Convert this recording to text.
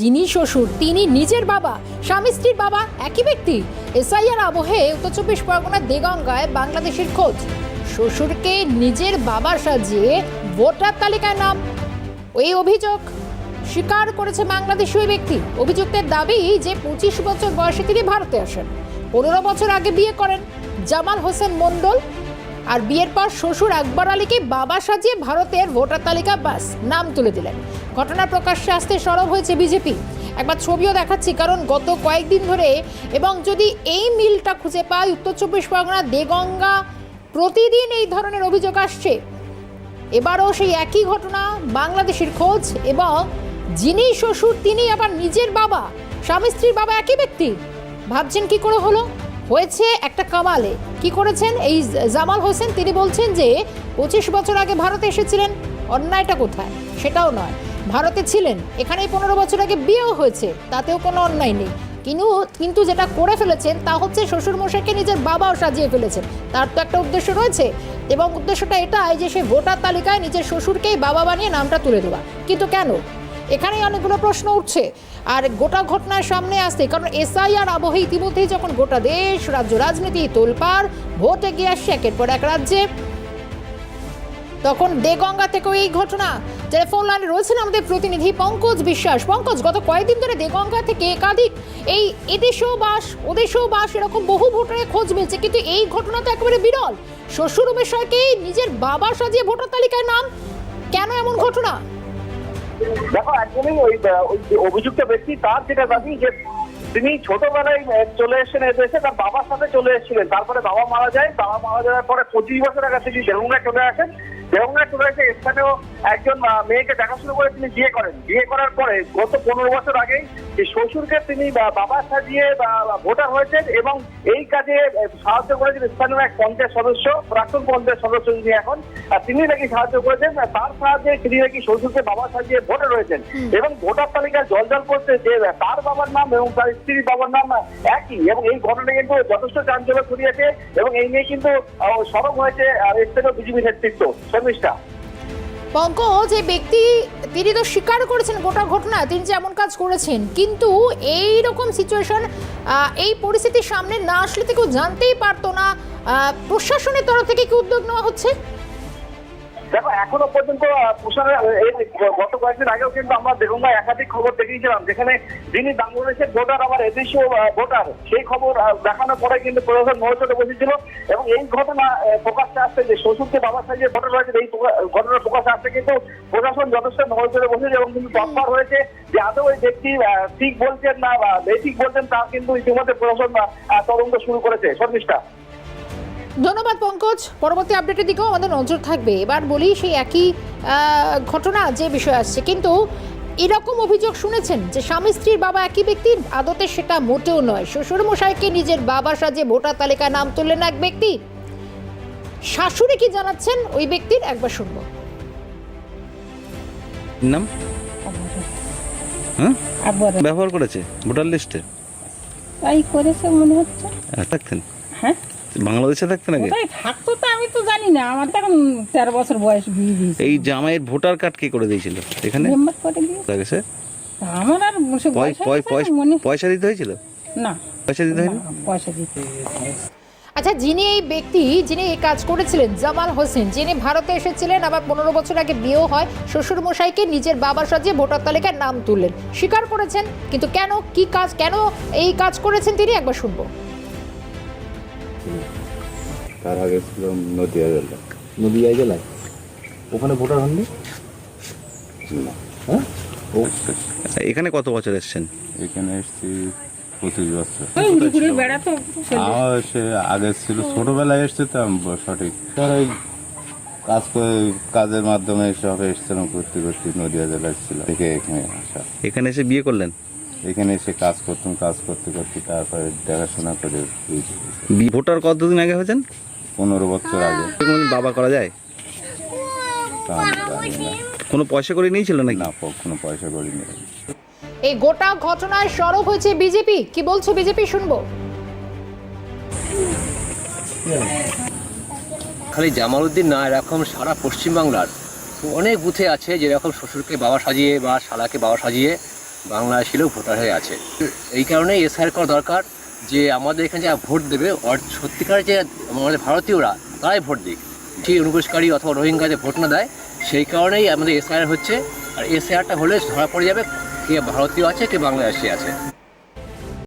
যিনি শ্বশুর, তিনি নিজের বাবা, স্বামী, স্ত্রীর বাবা, একই ব্যক্তি। এসআইআর আবহে উত্তর চব্বিশ পরগনার দেগঙ্গায় বাংলাদেশের খোঁজ। শ্বশুরকে নিজের বাবার সাজিয়ে ভোটার তালিকায় নাম। ওই অভিযোগ স্বীকার করেছে বাংলাদেশি ওই ব্যক্তি। অভিযুক্তের দাবি যে পঁচিশ বছর বয়সে তিনি ভারতে আসেন। পনেরো বছর আগে বিয়ে করেন জামাল হোসেন মণ্ডল। আর বিয়ের পর শ্বশুর আকবর আলীকে বাবা সাজিয়ে ভারতের ভোটার তালিকা বাস নাম তুলে দিলেন। ঘটনা প্রকাশ্যে আসতে সরব হয়েছে বিজেপি একবার ছবিও দেখাচ্ছি, কারণ গত কয়েকদিন ধরে এবং যদি এই মিলটা খুঁজে পাই, উত্তর চব্বিশ পরগনা, দেগঙ্গা, প্রতিদিন এই ধরনের অভিযোগ আসছে। এবারও সেই একই ঘটনা, বাংলাদেশের খোঁজ এবং যিনি শ্বশুর, তিনি আবার নিজের বাবা, স্বামী, স্ত্রীর বাবা একই ব্যক্তি। ভাবছেন কি করে হলো? হয়েছে একটা কামালে। কি করেছেন? এই জামাল হোসেন, তিনি বলছেন যে, পঁচিশ বছর আগে ভারতে এসেছিলেন, অন্যায়টা কোথায়? সেটাও নয়। ভারতে ছিলেন, এখানেই পনেরো বছর আগে বিয়েও হয়েছে, তাতেও কোনো অন্যায় নেই। কিন্তু কিন্তু যেটা করে ফেলেছেন, তা হচ্ছে শ্বশুরমশাইকে নিজের বাবাও সাজিয়ে ফেলেছেন। তার তো একটা উদ্দেশ্য রয়েছে, এবং উদ্দেশ্যটা এটাই যে সে ভোটার তালিকায় নিজের শ্বশুরকেই বাবা বানিয়ে নামটা তুলে দেওয়া। কিন্তু কেন? এখানেই অনেকগুলো প্রশ্ন উঠছে, আর গোটা ঘটনার সামনে আসতে, কারণ এসআইআর আবহে ইতিমধ্যেই যখন গোটা দেশ, রাজ্য রাজনীতি, তোলপাড়, ভোট এগিয়ে আসছে, একের পর এক রাজ্যে তখন দেগঙ্গা থেকেও এই ঘটনা। যারা ফোন লাইনে রয়েছেন, আমাদের প্রতিনিধি পঙ্কজ বিশ্বাস। পঙ্কজ, গত কয়েকদিন ধরে দেগঙ্গা থেকে একাধিক এই এদেশেও বাস, ওদেশেও বাস, এরকম বহু ভোটারের খোঁজ মিলছে। কিন্তু এই ঘটনা তো একেবারে বিরল। শ্বশুর বিষয়কেই নিজের বাবা সাজিয়ে ভোটার তালিকায় নাম। কেন এমন ঘটনা? দেখো, একদমই ওই অভিযুক্ত ব্যক্তি, তার যেটা দাবি যে তিনি ছোটবেলায় চলে এসেছেন এদেশে তার বাবার সাথে চলে এসেছিলেন। তারপরে বাবা মারা যায়, বাবা মারা যাওয়ার পরে পঁচিশ বছর আগে তিনি দেহঙ্গা চলে আসেন। দেহঙ্গা চলে স্থানীয় একজন মেয়েকে দেখাশুনো করে তিনি বিয়ে করেন। বিয়ে করার পরে গত পনেরো বছর আগে যে শ্বশুরকে তিনি বাবা সাজিয়ে ভোটার হয়েছেন এবং এই কাজে সাহায্য করেছেন স্থানীয় এক পঞ্চায়েত সদস্য প্রাক্তন পঞ্চায়েত সদস্য যিনি এখন তিনি নাকি সাহায্য করেছেন তার সাহায্যে তিনি নাকি শ্বশুরকে বাবা সাজিয়ে ভোটার হয়েছেন এবং ভোটার তালিকায় জলজল করতে যে তার বাবার নাম এবং তার স্ত্রীর বাবার নাম একই। এবং এই ঘটনা কিন্তু যথেষ্ট চাঞ্চল্য ছড়িয়েছে এবং এই নিয়ে কিন্তু সরব হয়েছে স্থানীয় বিজেপি নেতৃত্ব। শর্মিষ্ঠা পঙ্কজ এই ব্যক্তি, তিনি তো স্বীকার করেছেন গোটা ঘটনা, তিনি যে এমন কাজ করেছেন, কিন্তু এই রকম সিচুয়েশন এই পরিস্থিতির সামনে না আসলে তো কেউ জানতেই পারতো না। প্রশাসনের তরফ থেকে কি উদ্যোগ নেওয়া হচ্ছে? দেখো, এখনও পর্যন্ত প্রশাসনের এই গত কয়েকদিন আগেও কিন্তু আমরা দেখুন একাধিক খবর দেখিয়েছিলাম, যেখানে যিনি বাংলাদেশের ভোটার, আবার এদেশীয় ভোটার, সেই খবর দেখানোর পরে কিন্তু প্রশাসন মহোৎসবে বসেছিল এবং এই ঘটনা প্রকাশ্যে আসছে যে শ্বশুরকে বাবার সাজিয়ে ভোটার হয়েছে, এই প্রকা- ঘটনা প্রকাশ্যে আসছে কিন্তু প্রশাসন যথেষ্ট মহোৎসবে বসেছে এবং কিন্তু তৎপর হয়েছে যে আদৌ ওই ব্যক্তি ঠিক বলছেন না বা বেঠিক বলছেন তা কিন্তু ইতিমধ্যে প্রশাসন তদন্ত শুরু করেছে। শর্মিষ্ঠা। ধন্যবাদ পঙ্কজ। পরবর্তী আপডেটের দিকেও আমাদের নজর থাকবে। এবার বলি সেই একই ঘটনা যে বিষয় আসছে। কিন্তু এরকম অভিযোগ শুনেছেন যে স্বামী স্ত্রীর বাবা একই ব্যক্তির আদতে সেটা মোটেও নয়। শ্বশুর মশাইকে নিজের বাবা সাজে ভোটার তালিকায় নাম তুললেন এক ব্যক্তি। শাশুড়ি কি জানাচ্ছেন? ওই ব্যক্তির একবার শুনব। নাম? হ্যাঁ? ব্যবহার করেছে? ভোটার লিস্টে? তাই করেছে মনে হচ্ছে। থাকতেন। হ্যাঁ? বাংলাদেশে থাকতেন আগে থাকতো তো আমি তো জানি না। আমার তো এখন তেরো বছর বয়স বিয়ে দিয়েছে। এই জামাইয়ের ভোটার কার্ড কে করে দিয়েছিল? এখানে? গেছে আমার আর পয়সা দিতে হয়েছিল? না। পয়সা দিতে হয়নি? পয়সা দিতে আচ্ছা যিনি এই ব্যক্তি যিনি এই কাজ করেছিলেন জামাল হোসেন যিনি ভারতে এসেছিলেন আবার পনেরো বছর আগে বিয়েও হয় শ্বশুর মশাইকে নিজের বাবার সাজিয়ে ভোটার তালিকায় নাম তুললেন। স্বীকার করেছেন কিন্তু কেন কি কাজ কেন এই কাজ করেছেন তিনি? একবার শুনব। তার আগে ছিল নদিয়া জেলা। নদিয়া জেলায়? ওখানে ভোটার হননি? না। হ্যাঁ? ও এখানে কত বছর এসেছেন? এখানে এসছি পঁচিশ বছর। ওই উড়ি ঘুরে আমার সে আগে ছিল। ছোটবেলায় এসছে তো আমি সঠিক। স্যার ওই কাজ করে কাজের মাধ্যমে সব এসছিলাম করতে করতে নদিয়া জেলায় ছিল। থেকে এখানে আসা। এখানে এসে বিয়ে করলেন? এখানে এসে কাজ করতাম কাজ করতে করতে তারপরে দেখাশোনা করে বি- ভোটার কতদিন আগে হয়েছেন? পনেরো বছর আগে। কোনোদিন বাবা করা যায়? তা আমি জানি না। কোনো পয়সা করে নিয়েছিল নাকি? না কোনো পয়সা করিনি এই গোটা ঘটনায় সরব হয়েছে বিজেপি। কি বলছে বিজেপি? শুনব। খালি জামালউদ্দিন না এরকম সারা পশ্চিমবাংলার অনেক বুথে আছে যেরকম শ্বশুরকে বাবা সাজিয়ে বা শালাকে বাবা সাজিয়ে বাংলাদেশিরও ভোটার হয়ে আছে। এই কারণে এসআইআর করা দরকার। যে আমাদের এখানে যারা ভোট দেবে সত্যিকার যে আমাদের ভারতীয়রা, তারাই ভোট দিক। সেই অনুপ্রবেশকারী অথবা রোহিঙ্গাদের ভোট না দেয়, সেই কারণেই আমাদের এসআইআর হচ্ছে। আর এসআইআরটা হলে ধরা পড়ে যাবে কে ভারতীয় আছে, কে বাংলাদেশি আছে।